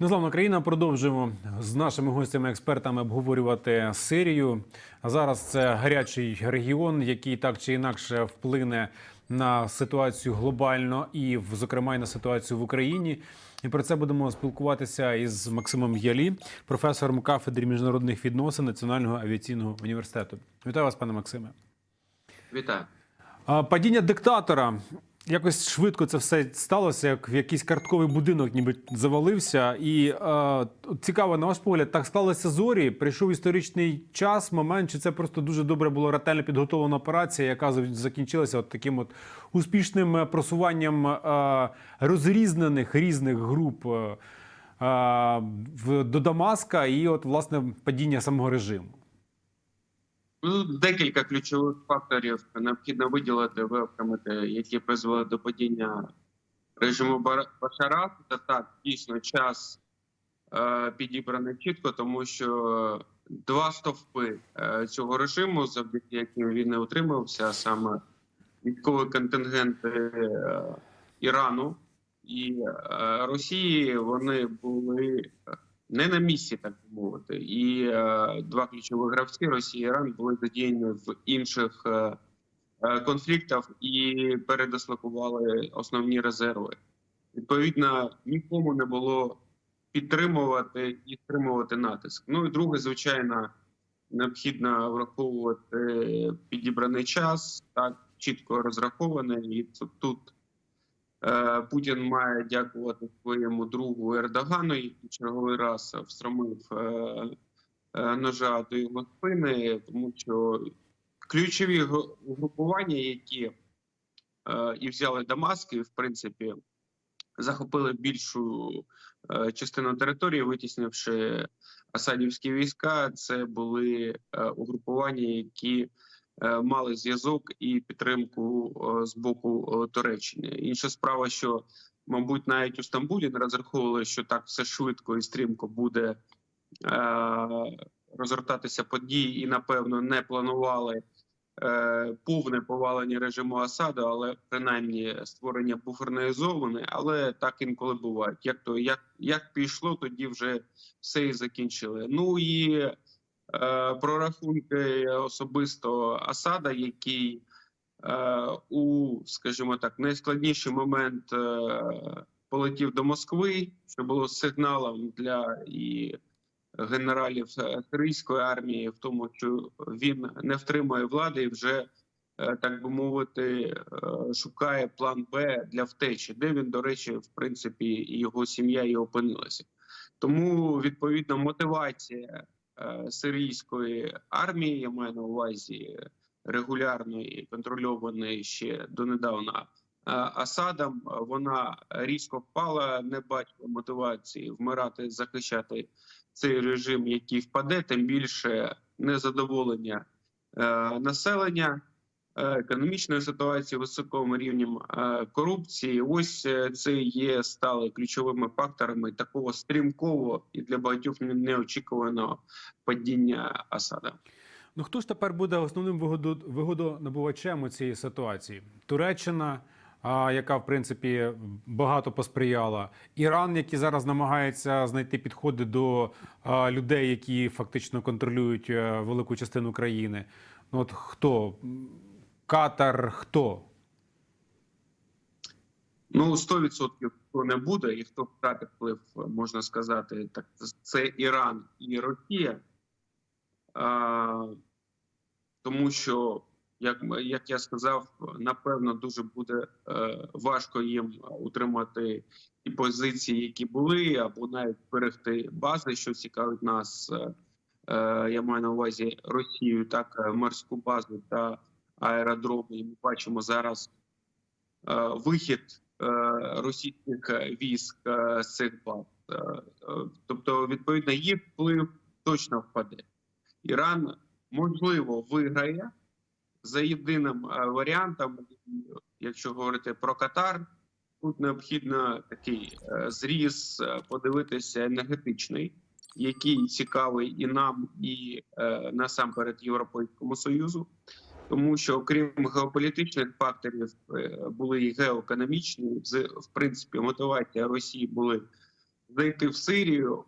Незламна країна продовжуємо з нашими гостями-експертами обговорювати Сирію. А зараз це гарячий регіон, який так чи інакше вплине на ситуацію глобально і, зокрема, і на ситуацію в Україні. І про це будемо спілкуватися із Максимом Ялі, професором кафедри міжнародних відносин Національного авіаційного університету. Вітаю вас, пане Максиме. Вітаю. Падіння диктатора. Якось швидко це все сталося, як в якийсь картковий будинок, ніби завалився. І е, цікаво, на ваш погляд, так склалися зорі. Прийшов історичний час, момент, чи це просто дуже добре була ретельно підготовлена операція, яка закінчилася от таким от успішним е, просуванням е, розрізнених різних груп е, е, до Дамаска, і от власне падіння самого режиму. Ну, декілька ключових факторів необхідно виділити, виокремити, які призвели до падіння режиму Башара. Це так, дійсно, час е, чітко, тому що два стовпи е, цього режиму, завдяки яким він не утримався, саме військові контингенти е, Ірану і е, Росії, вони були не на місці, так мовити. І е, два ключові гравці Росія і Іран були задіяні в інших е, е, конфліктах і передислокували основні резерви. Відповідно, нікому не було підтримувати і стримувати натиск. Ну і друге, звичайно, необхідно враховувати підібраний час, так чітко розрахований. І тут- тут Путін має дякувати своєму другу Ердогану, який черговий раз встромив е, е, ножа до його спини, тому що ключові угрупування, які е, і взяли Дамаск, і в принципі захопили більшу е, частину території, витіснивши асадівські війська, це були е, угрупування, які е, мали зв'язок і підтримку е, з боку е, Туреччини. Інша справа, що мабуть навіть у Стамбулі не розраховували, що так все швидко і стрімко буде е, розгортатися події, і напевно не планували е, повне повалення режиму Асаду, але принаймні створення буферної зони. Але так інколи буває. Як то як, як пішло, тоді вже все і закінчили. Ну і е, прорахунки особисто Асада, який е, у, скажімо так, найскладніший момент е, полетів до Москви, що було сигналом для і генералів е, сирійської армії, в тому, що він не втримує влади і вже. е, Так би мовити, е, шукає план Б для втечі, де він, до речі, в принципі, і його сім'я і опинилася. Тому відповідно мотивація е, сирійської армії, я маю на увазі регулярної, контрольованої ще донедавна е, Асадом, е, вона різко впала, не бачила мотивації вмирати, захищати цей режим, який впаде, тим більше незадоволення е, населення. Е, Економічної ситуації, високим рівнем е, корупції, ось е, це є стали ключовими факторами такого стрімкового і для багатьох неочікуваного падіння Асада. Ну хто ж тепер буде основним вигодонабувачем у цій ситуації? Туреччина, яка в принципі багато посприяла, Іран, який зараз намагається знайти підходи до людей, які фактично контролюють велику частину країни. Ну от хто? Катар, хто? Ну 100% хто не буде, і хто втратить вплив, можна сказати, так це Іран і Росія. А, тому що, як, як я сказав, напевно, дуже буде е, важко їм утримати ті позиції, які були, або навіть берегти бази, що цікавить нас. Е, е, я маю на увазі Росію, так е, морську базу та аеродроми. І ми бачимо зараз е, вихід е, російських військ е, з цих баз. Тобто, відповідно, їх вплив точно впаде. Іран можливо виграє за єдиним варіантом, якщо говорити про Катар. Тут необхідно такий зріз подивитися енергетичний, який цікавий і нам, і насамперед Європейському Союзу тому що окрім геополітичних факторів е, були і геоекономічні. В принципі, мотивація Росії були зайти в Сирію,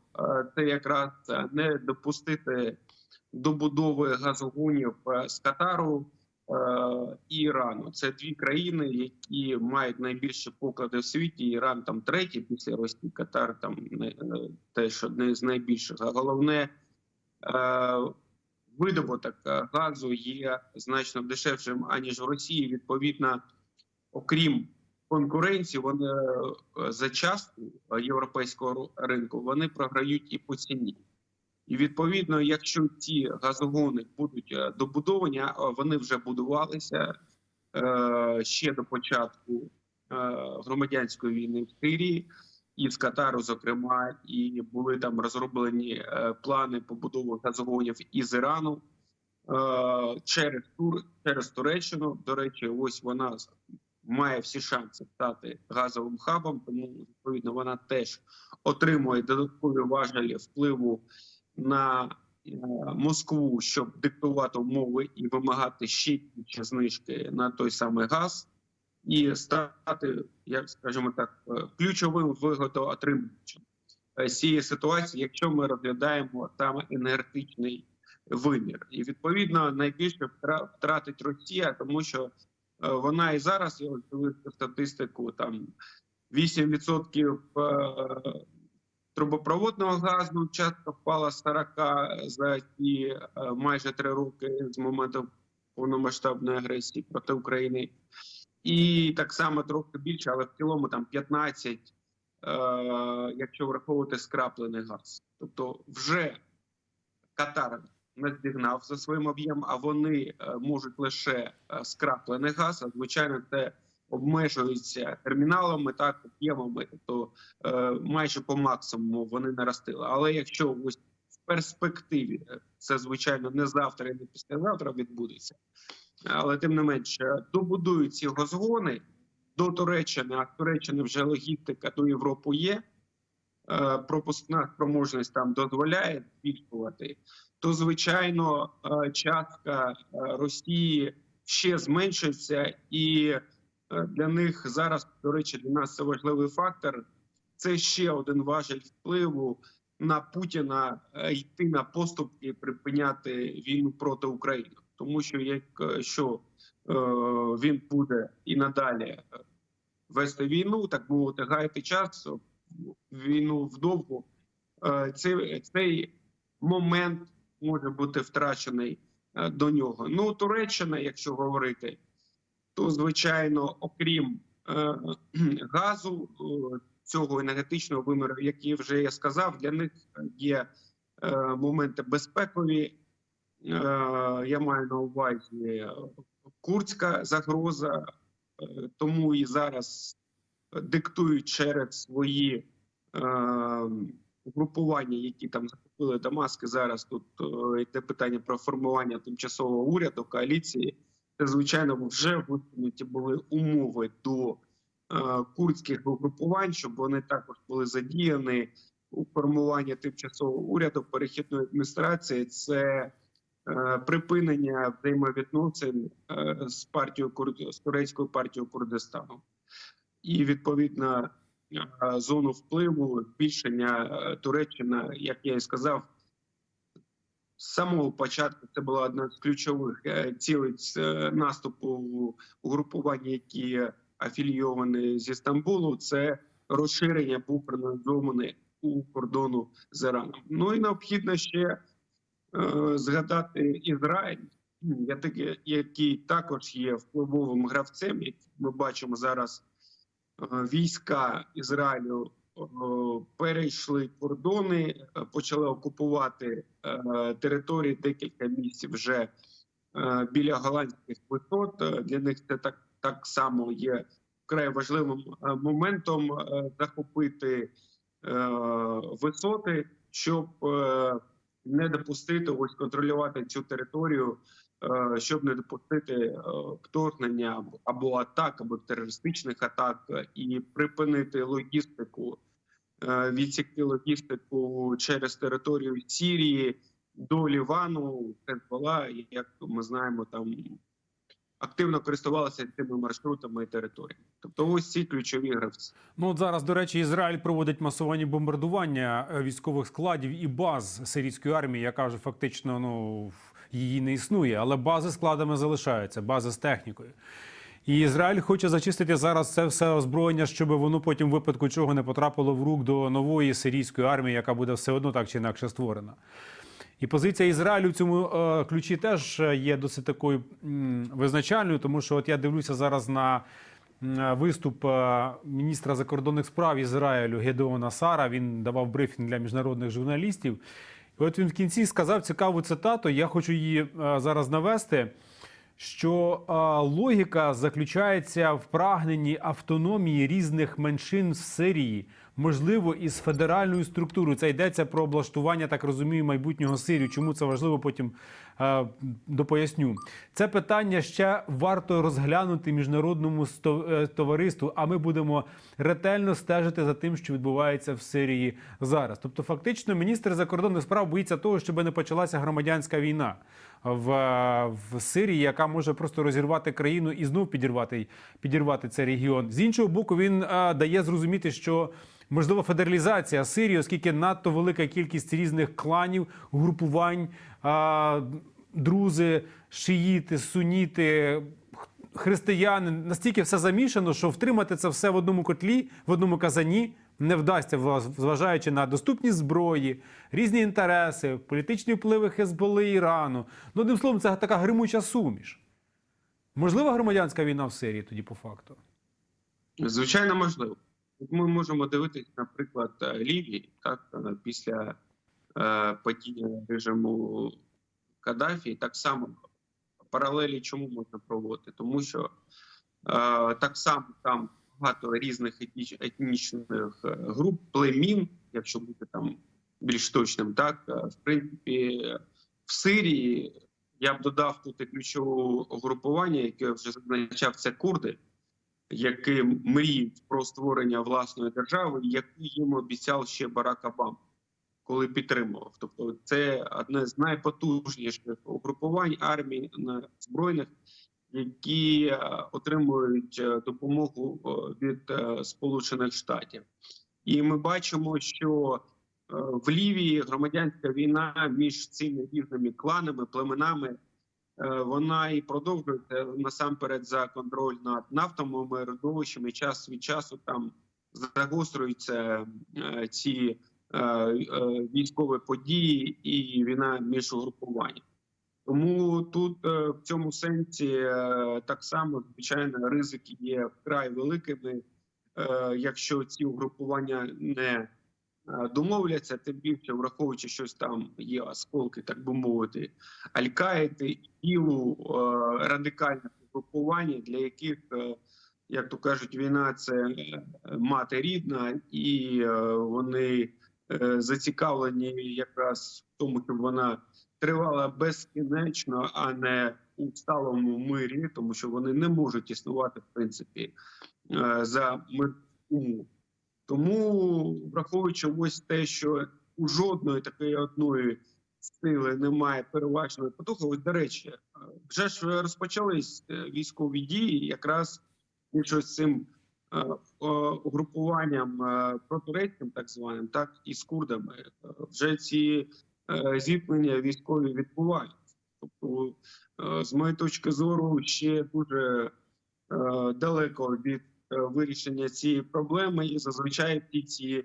це якраз е, не допустити добудови газогонів е, з Катару і Ірану. Це дві країни, які мають найбільші поклади в світі. Іран там третій після Росії, Катар там теж одне з найбільших. А головне видобуток е, газу є значно дешевшим аніж в Росії. Відповідно, окрім конкуренції, вони е, за частку європейського ринку вони програють і по ціні. І відповідно, якщо ці газогони будуть е, добудовані, вони вже будувалися ще до початку громадянської війни в Сирії і з Катару, зокрема, і були там розроблені е, плани побудови газогонів із Ірану е, через Тур через Туреччину. До речі, ось вона має всі шанси стати газовим хабом, тому відповідно вона теж отримує додаткові важелі впливу на е, Москву, щоб диктувати умови і вимагати ще більше знижки на той самий газ, і стати, як скажімо так, е, ключовим вигодоотримувачем е, цієї ситуації, якщо ми розглядаємо саме енергетичний вимір, і відповідно найбільше втра- втратить Росія, тому що е, вона і зараз я дивився статистику там 8% е, трубопроводного газу часто впала з 40 за е, майже три роки з моменту повномасштабної агресії проти України, і так само трохи більше, але в цілому там 15, е, якщо враховувати скраплений газ. Тобто, вже Катар наздігнав за своїм об'ємом, а вони е, можуть лише е, скраплений газ. А звичайно, це обмежується терміналами, так об'ємами, тобто е, майже по максимуму вони наростили. Але якщо ось в перспективі е, це звичайно не завтра і не післязавтра відбудеться, але тим не менше добудують ці газгони до Туреччини, а в Туреччини вже логістика до Європи є. е, Пропускна спроможність там дозволяє збільшувати, то звичайно е, частка е, Росії ще зменшиться, і для них зараз, до речі, для нас це важливий фактор. Це ще один важель впливу на Путіна йти на поступки, припиняти війну проти України, тому що якщо е, він буде і надалі е, вести війну, так мовити, гаяти час війну вдовгу, е, цей, момент може бути втрачений е, до нього. Ну, Туреччина, якщо говорити, то звичайно, окрім е, газу, е, цього енергетичного виміру, який вже я сказав, для них є е, моменти безпекові. Е, я маю на увазі е, курдська загроза, е, тому і зараз диктують через свої е, групування, які там захопили Дамаск. і Зараз тут йде питання про формування тимчасового уряду коаліції. Це звичайно вже висунуті були умови до курдських угрупувань, щоб вони також були задіяні у формуванні тимчасового уряду перехідної адміністрації. Це припинення взаємовідносин е, з партією з турецькою партією Курдистану і відповідно е, зону впливу збільшення е, Туреччина, як я і сказав. З самого початку це була одна з ключових е, цілей е, наступу угрупування, які афілійовані зі Стамбулу. Це розширення буферної зони у кордону з Іраном. Ну і необхідно ще е, згадати Ізраїль, який також є впливовим гравцем. Як ми бачимо зараз, е, війська Ізраїлю е, перейшли кордони, е, почали окупувати е, території декілька місць вже е, біля голландських висот. Е, Для них це так, так само є вкрай важливим е, моментом е, захопити е, висоти, щоб е, не допустити ось контролювати цю територію, е, щоб не допустити е, вторгнення або- атак, або терористичних атак, і припинити логістику, е, відсікти логістику через територію Сірії до Лівану, Хезбола, і, як ми знаємо, там активно користувалися цими маршрутами і територіями. Тобто, ось ці ключові гравці. Ну от зараз, до речі, Ізраїль проводить масовані бомбардування е, військових складів і баз сирійської армії, яка вже фактично ну її не існує, але бази складами залишаються, бази з технікою. І Ізраїль хоче зачистити зараз це все озброєння, щоб воно потім в випадку чого не потрапило в рук до нової сирійської армії, яка буде все одно так чи інакше створена. І позиція Ізраїлю в цьому е, ключі теж є досить такою визначальною, тому що от я дивлюся зараз на виступ е, міністра закордонних справ Ізраїлю Гедеона Сара. Він давав брифінг для міжнародних журналістів. І от він в кінці сказав цікаву цитату. Я хочу її е, зараз навести. Що е, логіка заключається в прагненні автономії різних меншин в Сирії, можливо, із федеральною структурою. Це йдеться про облаштування, так розумію, майбутнього Сирію. Чому це важливо? Потім допоясню. Це питання ще варто розглянути міжнародному е, товариству. А ми будемо ретельно стежити за тим, що відбувається в Сирії зараз. Тобто, фактично, міністр закордонних справ боїться того, щоб не почалася громадянська війна в, в Сирії, яка може просто розірвати країну і знов підірвати, підірвати цей регіон. З іншого боку, він е, дає зрозуміти, що можлива федералізація Сирії, оскільки надто велика кількість різних кланів, групувань, друзи, шиїти, суніти. Християни настільки все замішано, що втримати це все в одному котлі, в одному казані не вдасться, зважаючи на доступність зброї, різні інтереси, політичні впливи Хезболи Ірану. Ну, одним словом, це така гримуча суміш. Можлива громадянська війна в Сирії тоді по факту? Звичайно, можливо. Ми можемо дивитися, наприклад, е, Лівії, так е, після падіння режиму Каддафі, так само паралелі чому можна проводити? Тому що е, так само там багато різних етніч- етнічних е, груп, племін, якщо бути там більш точним, так е, в принципі, в Сирії я б додав тут ключове угрупування, яке вже зазначав, це курди які мріють про створення власної держави, яку їм обіцяв ще Барак Обама, коли підтримував. Тобто, це одне з найпотужніших угрупувань армій збройних, які е, отримують е, допомогу е, від Сполучених Штатів. І ми бачимо, що в Лівії громадянська війна між цими різними кланами, племенами вона і продовжується насамперед за контроль над нафтовими родовищами. Час від часу там загострюються ці військові події і війна між угрупуванням. Тому тут е, в цьому сенсі е, так само звичайно ризики є вкрай великими, е, якщо ці угрупування не е, домовляться, тим більше враховуючи щось там є осколки, так би мовити, Аль-Каїди, ІЛу, е, радикальних угрупувань, для яких, е, як то кажуть, війна це е, мати рідна, і е, вони е, зацікавлені якраз в тому, щоб вона тривала безкінечно, а не у сталому мирі, тому що вони не можуть існувати в принципі е, за мир умов. Тому, враховуючи ось те, що у жодної такої одної сили немає переважної потуги. Ось, до речі, е, вже ж розпочались е, військові дії, якраз між цим е, е, угрупуванням е, протурецьким, так званим, так і з курдами. Е, Вже ці е, зіткнення військові відбуваються. Тобто, е, з моєї точки зору, ще дуже е, далеко від е, вирішення цієї проблеми, і зазвичай ті ці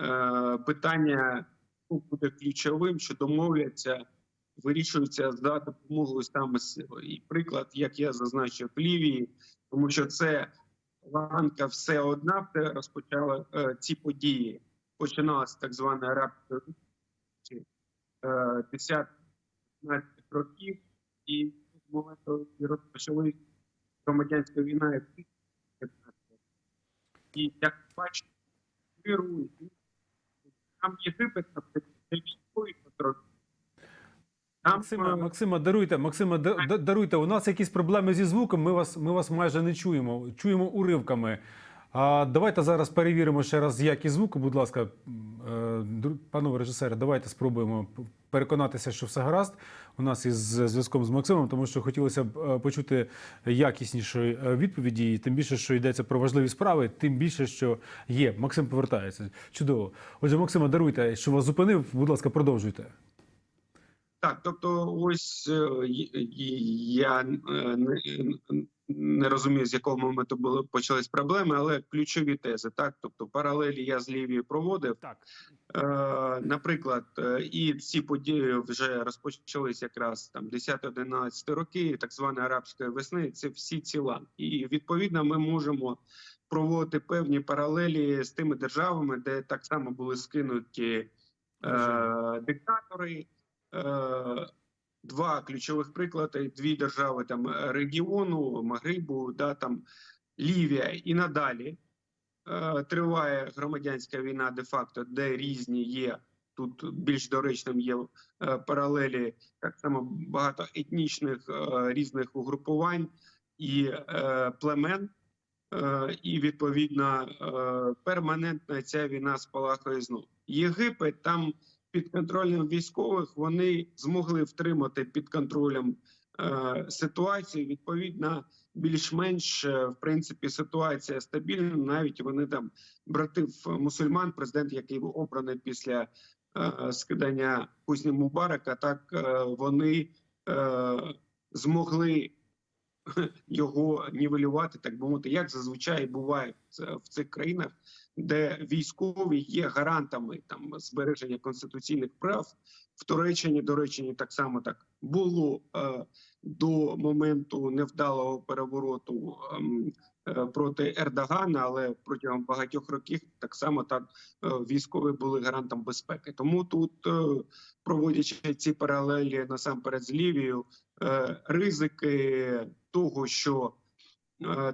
е, питання ну, буде ключовим, що домовляться, вирішуються за допомогою саме сили. І приклад, як я зазначив в Лівії, тому що це ланка все одна розпочала е, ці події. Починалася так звана арабська е, 10 15 років, і з моменту і громадянська війна. як 15 років. І як бачите, миру і там Єгипет, наприклад, це військовий контроль. Максима, Максима, даруйте, Максима, да- да- даруйте. У нас якісь проблеми зі звуком. Ми вас, ми вас майже не чуємо. Чуємо уривками. А давайте зараз перевіримо ще раз якість звуку. Будь ласка, е, Панове режисери, давайте спробуємо переконатися, що все гаразд у нас із зв'язком з Максимом, тому що хотілося б е, почути якіснішої е, відповіді, і тим більше, що йдеться про важливі справи, тим більше, що є. Максим повертається. Чудово. Отже, Максима, даруйте, що вас зупинив. Будь ласка, продовжуйте. Так, тобто, ось е, я е, не, не розумію, з якого моменту були почались проблеми, але ключові тези, так, тобто паралелі я з Лівією проводив. Так. Е, наприклад, е, і ці події вже розпочались якраз там 10-11 роки, так званої арабської весни. Це всі ці ланки. І відповідно ми можемо проводити певні паралелі з тими державами, де так само були скинуті е, диктатори. Е, Два ключових приклади: дві держави там регіону, Магрибу, да там Лівія і надалі е, триває громадянська війна де-факто, де різні є. Тут більш доречним є е, паралелі так само багато етнічних е, різних угрупувань і е, племен, е, і відповідно е, перманентна ця війна спалахує знову. Єгипет там під контролем військових вони змогли втримати під контролем е, ситуацію. Відповідно, більш-менш е, в принципі ситуація стабільна. Навіть вони там братив мусульман, президент, який був обраний після е, скидання Кузні Мубарака, так е, вони е, змогли його нівелювати, так би мовити, як зазвичай буває в цих країнах, де військові є гарантами там збереження конституційних прав. В Туреччині, до речі, так само так було е, до моменту невдалого перевороту ем, е, проти Ердогана, але протягом багатьох років так само так е, військові були гарантом безпеки. Тому тут, е, проводячи ці паралелі насамперед з Лівією, е, ризики того, що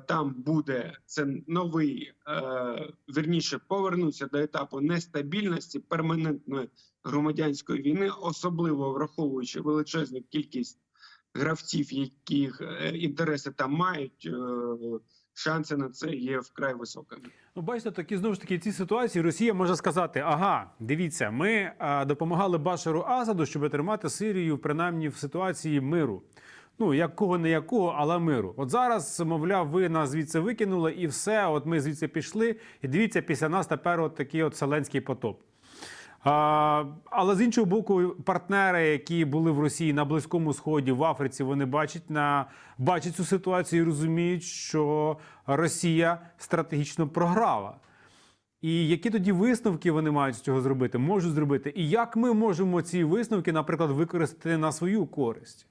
там буде це новий, е, вірніше повернуться до етапу нестабільності перманентної громадянської війни, особливо враховуючи величезну кількість гравців, яких е, інтереси там мають. е, Шанси на це є вкрай високими. Ну, бачите, такі знову ж таки ці ситуації Росія може сказати: ага, дивіться, ми а, допомагали Башару Асаду, щоб тримати Сирію принаймні в ситуації миру. Ну, якого не якого, але миру. От зараз, мовляв, ви нас звідси викинули, і все. От ми звідси пішли. І дивіться, після нас тепер от такий от селенський потоп. А, але з іншого боку, партнери, які були в Росії на Близькому Сході, в Африці, вони бачать на бачать цю ситуацію і розуміють, що Росія стратегічно програла. І які тоді висновки вони мають з цього зробити, можуть зробити, і як ми можемо ці висновки, наприклад, використати на свою користь?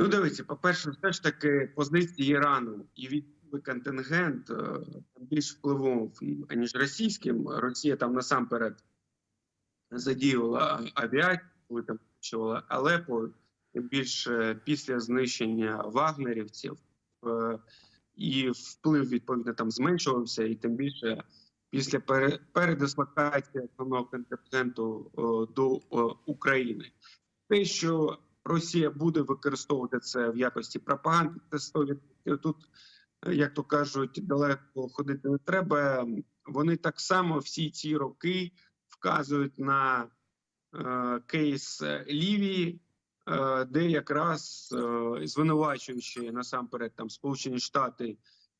Ну, дивіться, по-перше, все ж таки позиції Ірану і військовий контингент е, більш впливовим, аніж російським. Росія там насамперед задіяла авіацію, коли там знищувала Алепо, тим більше після знищення вагнерівців, е, і вплив відповідно там зменшувався, і тим більше після пере- передислокації основного контингенту е, до України. Те, що Росія буде використовувати це в якості пропаганди. Це 100%. тут, е, як то кажуть, далеко ходити не треба. Вони так само всі ці роки вказують на е, кейс Лівії, е, де якраз е, звинувачуючи насамперед там Сполучені Штати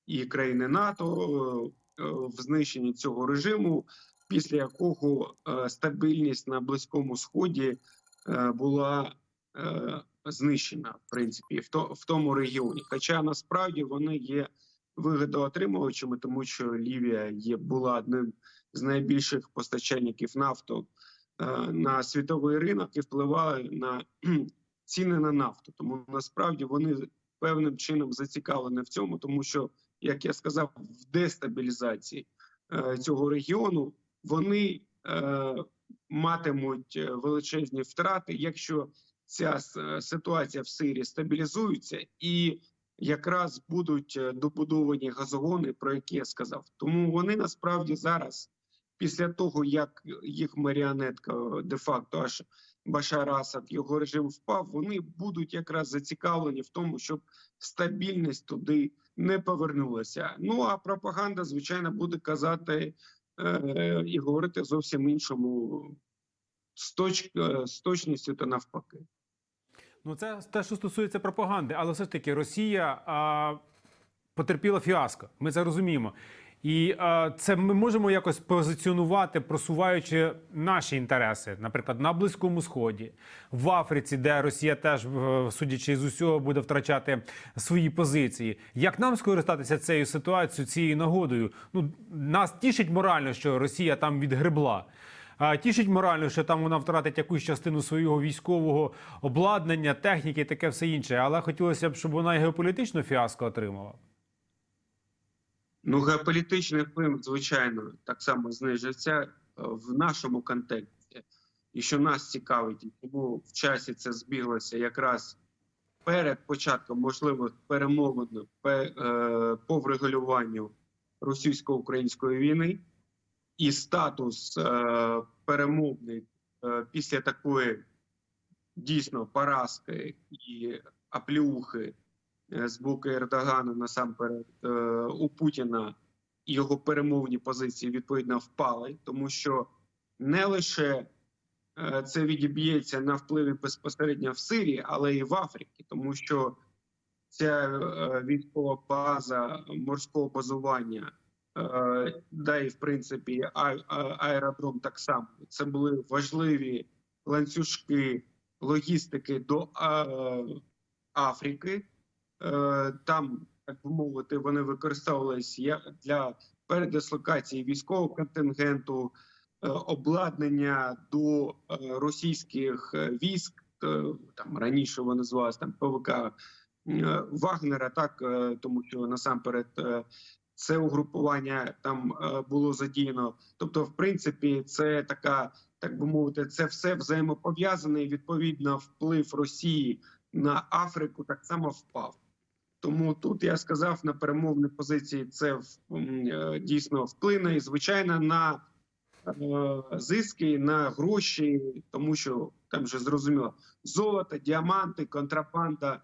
і країни НАТО е, в знищенні цього режиму, після якого е, стабільність на близькому сході е, була е, знищена в принципі в, то, в тому регіоні. Хоча насправді вони є вигодоотримувачами, тому що Лівія є була одним з найбільших постачальників нафту е, на світовий ринок і впливали на ціни на нафту. Тому насправді вони певним чином зацікавлені в цьому, тому що, як я сказав, в дестабілізації е, цього регіону вони е, матимуть е, величезні втрати, якщо ця ситуація в Сирії стабілізується і якраз будуть е, добудовані газогони, про які я сказав. Тому вони насправді зараз, після того як їх маріонетка де-факто аж Башар Асад, його режим впав, вони будуть якраз зацікавлені в тому, щоб стабільність туди не повернулася. Ну а пропаганда, звичайно, буде казати е, і говорити зовсім іншому з, точки, е, з точністю та навпаки. Ну, це те, що стосується пропаганди, але все ж таки Росія а, потерпіла фіаско. Ми це розуміємо. І а, це ми можемо якось позиціонувати, просуваючи наші інтереси, наприклад, на Близькому Сході, в Африці, де Росія теж, е, судячи з усього, буде втрачати свої позиції. Як нам скористатися цією ситуацією, цією нагодою? Ну нас тішить морально, що Росія там відгребла. Тішить морально, що там вона втратить якусь частину свого військового обладнання, техніки, таке все інше. Але хотілося б, щоб вона і геополітичну фіаско отримала. Ну, геополітичний вплив, звичайно, так само знижиться е, в нашому контексті. І що нас цікавить, і тому в часі це збіглося якраз перед початком можливих перемовин пе- е, по врегулюванню російсько-української війни, і статус е, перемовний е, після такої дійсно поразки і аплюхи е, з боку Ердогана насамперед е, у Путіна його перемовні позиції відповідно впали, тому що не лише це відіб'ється на впливі безпосередньо в Сирії, але і в Африці, тому що ця військова база морського базування, да і в принципі аеродром так само. Це були важливі ланцюжки логістики до Африки. Е, Там, так би мовити, вони використовувались я- для передислокації військового контингенту, е, обладнання до е, російських військ. Там раніше вони називалися там ПВК Вагнера, так тому що насамперед це угрупування там е, було задіяно. Тобто, в принципі, це така, так би мовити, це все взаємопов'язане. і Відповідно, вплив Росії на Африку так само впав. Тому тут я сказав на перемовні позиції, це е, дійсно вплине і звичайно на е, зиски, на гроші, тому що там вже зрозуміло золото, діаманти, контрабанда,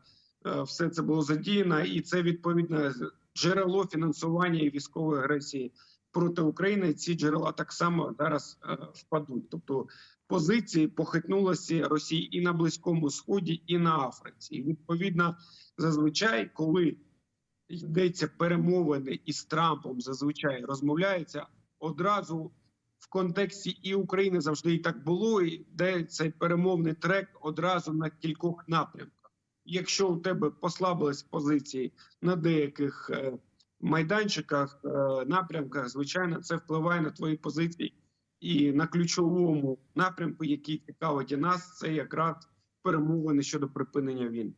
все це було задіяно, і це відповідно джерело фінансування військової агресії проти України. Ці джерела так само зараз е, впадуть. Тобто позиції похитнулися Росії і на Близькому Сході, і на Африці. І відповідно, зазвичай, коли йдеться перемовини із Трампом, зазвичай розмовляється одразу. В контексті і України завжди і так було, і де цей перемовний трек одразу на кількох напрямках. Якщо у тебе послабились позиції на деяких е, майданчиках, е, напрямках, звичайно, це впливає на твої позиції. І на ключовому напрямку, який цікавить і нас, це якраз перемовини щодо припинення війни.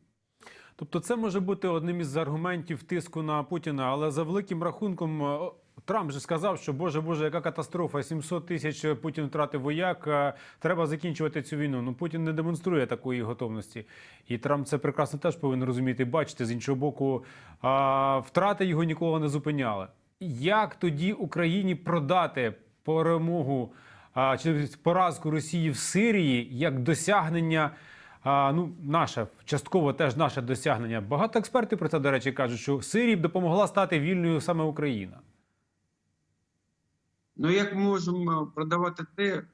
Тобто, це може бути одним із аргументів тиску на Путіна, але за великим рахунком. Е, Трамп же сказав, що Боже Боже, яка катастрофа! 700 тисяч Путін втратив вояк. е, Треба закінчувати цю війну. Ну Путін не демонструє такої готовності, і Трамп це прекрасно теж повинен розуміти. Бачити з іншого боку, втрати його нікого не зупиняли. Як тоді Україні продати перемогу чи поразку Росії в Сирії як досягнення? А, ну, наше частково теж наше досягнення. Багато експертів про це, до речі, кажуть, що Сирії б допомогла стати вільною саме Україна. Ну як ми можемо продавати те, е,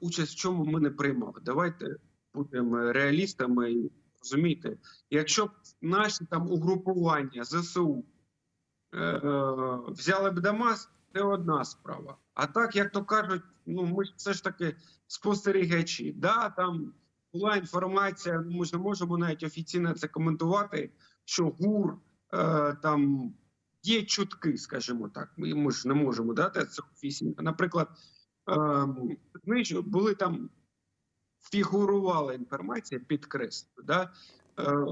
участь в чому ми не приймали? Давайте будемо реалістами і розумієте, якщо б наші там угрупування ЗСУ е, е, взяли б Дамаск, це одна справа. А так, як то кажуть, ну ми все ж таки спостерігачі. Да, там була інформація, ми ж не можемо навіть офіційно це коментувати, що ГУР е, там є чутки, скажімо так. Ми, ми ж не можемо дати це офіційно. Наприклад, зниж- були там фігурувала інформація підкреслю, да, е,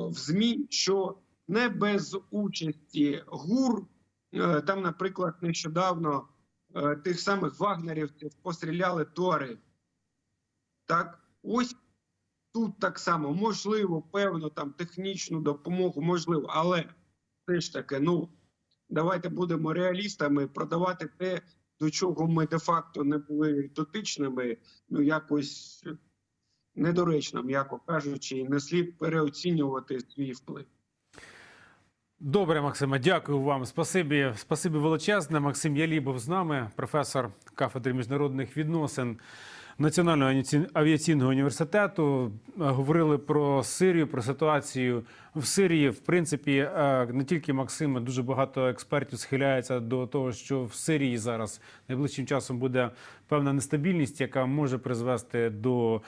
в ЗМІ, що не без участі ГУР, е, там, наприклад, нещодавно е, тих самих вагнерівців постріляли туари. Так, ось тут так само можливо, певно, там технічну допомогу, можливо, але все ж таки, ну давайте будемо реалістами, продавати те, до чого ми де-факто не були дотичними, ну якось недоречно, м'яко кажучи, і не слід переоцінювати свій вплив. Добре, Максиме, дякую вам. Спасибі, спасибі величезне. Максим Ялібов з нами, професор кафедри міжнародних відносин Національного авіаці- авіаційного університету. Е, Говорили про Сирію, про ситуацію в Сирії. В принципі, е, не тільки Максим, дуже багато експертів схиляється до того, що в Сирії зараз найближчим часом буде певна нестабільність, яка може призвести до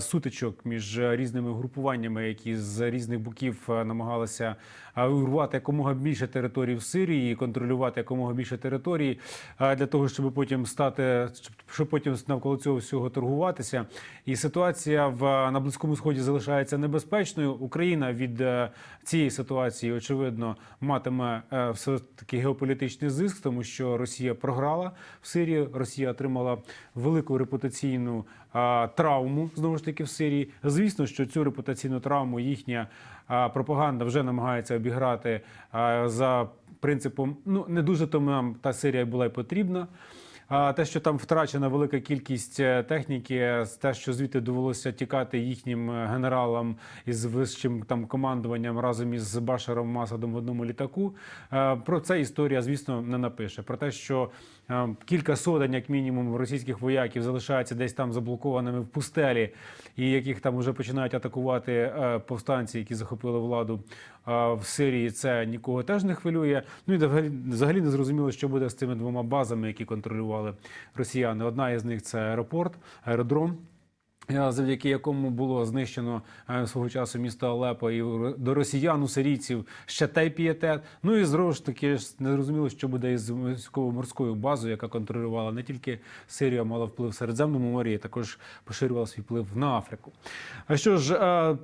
сутичок між різними групуваннями, які з різних боків намагалися урвати якомога більше територій в Сирії, контролювати якомога більше територій е, для того, щоб потім стати, щоб потім навколо цього всього торгуватися. І ситуація в на близькому сході залишається небезпечною. Україна від е, цієї ситуації очевидно матиме е, все таки геополітичний зиск, тому що Росія програла в Сирії. Росія отримала велику репутаційну травму знову ж таки в Сирії. Звісно, що цю репутаційну травму їхня пропаганда вже намагається обіграти за принципом. Ну не дуже то нам та Сирія була й потрібна. А те, що там втрачена велика кількість е, техніки, те, що звідти довелося тікати їхнім е, генералам із вищим там командуванням разом із Башаром Масадом в одному літаку. е, Про це історія, звісно, не напише. Про те, що кілька сотень, як мінімум, російських вояків залишаються десь там заблокованими в пустелі, і яких там вже починають атакувати е, повстанці, які захопили владу е, в Сирії. Це нікого теж не хвилює. Ну і взагалі не зрозуміло, що буде з цими двома базами, які контролювали росіяни. Одна із них це аеропорт, аеродром. Е, Завдяки якому було знищено е, свого часу місто Алепо і до росіян, у сирійців ще той пієтет. Ну і знову ж таки не зрозуміло, що буде із військово-морською базою, яка контролювала не тільки Сирію, а мала вплив в Середземному морі, і також поширювала свій вплив на Африку. А що ж.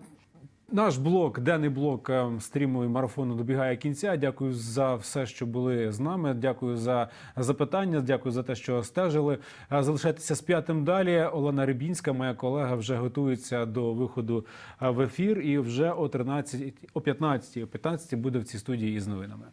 Наш блок, денний блок е, стріму і марафону добігає кінця. Дякую за все, що були з нами. Дякую за запитання. Дякую за те, що стежили. Е, Залишайтеся з п'ятим далі. Олена Рибінська, моя колега, вже готується до виходу е, в ефір. І вже о 13, о 15, о 15 буде в цій студії із новинами.